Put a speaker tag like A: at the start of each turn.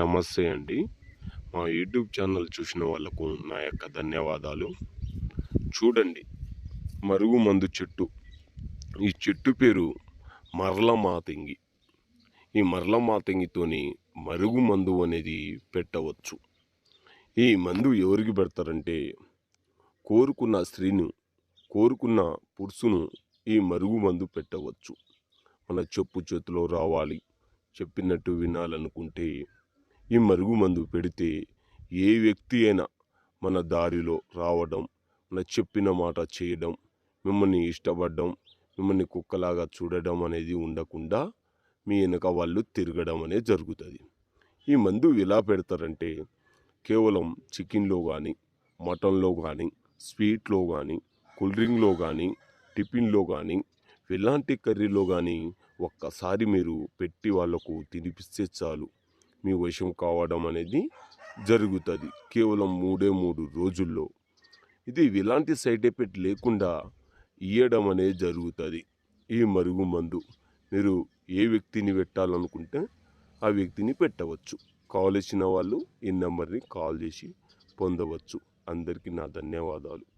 A: నమస్తే అండి. మా యూట్యూబ్ ఛానల్ చూసిన వాళ్ళకు నా యొక్క ధన్యవాదాలు. చూడండి మరుగు మందు చెట్టు. ఈ చెట్టు పేరు మరలమాతంగి. ఈ మరల మాతంగితోని మరుగు మందు అనేది పెట్టవచ్చు. ఈ మందు ఎవరికి పెడతారంటే కోరుకున్న స్త్రీను కోరుకున్న పురుషును ఈ మరుగు మందు పెట్టవచ్చు. మన చెప్పు చేతిలో రావాలి. చెప్పినట్టు వినాలనుకుంటే ఈ మరుగుమందు పెడితే ఏ వ్యక్తి అయినా మన దారిలో రావడం మన చెప్పిన మాట చేయడం మిమ్మల్ని ఇష్టపడడం మిమ్మల్ని కుక్కలాగా చూడడం అనేది ఉండకుండా మీ వెనక వాళ్ళు తిరగడం అనేది జరుగుతుంది. ఈ మందు ఎలా పెడతారంటే కేవలం చికెన్లో కానీ మటన్లో కానీ స్వీట్లో కానీ కూల్ డ్రింక్లో కానీ టిఫిన్లో కానీ ఎలాంటి కర్రీలో కానీ ఒక్కసారి మీరు పెట్టి వాళ్ళకు తినిపిస్తే చాలు. మీ వశం కావడం అనేది జరుగుతుంది. కేవలం మూడే మూడు రోజుల్లో. ఇది ఎలాంటి సైడ్ ఎఫెక్ట్ లేకుండా ఇయ్యడం అనేది జరుగుతుంది. ఈ మరుగు మందు. మీరు ఏ వ్యక్తిని పెట్టాలనుకుంటే ఆ వ్యక్తిని పెట్టవచ్చు. కావలసిన వాళ్ళు ఈ నెంబర్ని కాల్ చేసి పొందవచ్చు. అందరికీ నా ధన్యవాదాలు.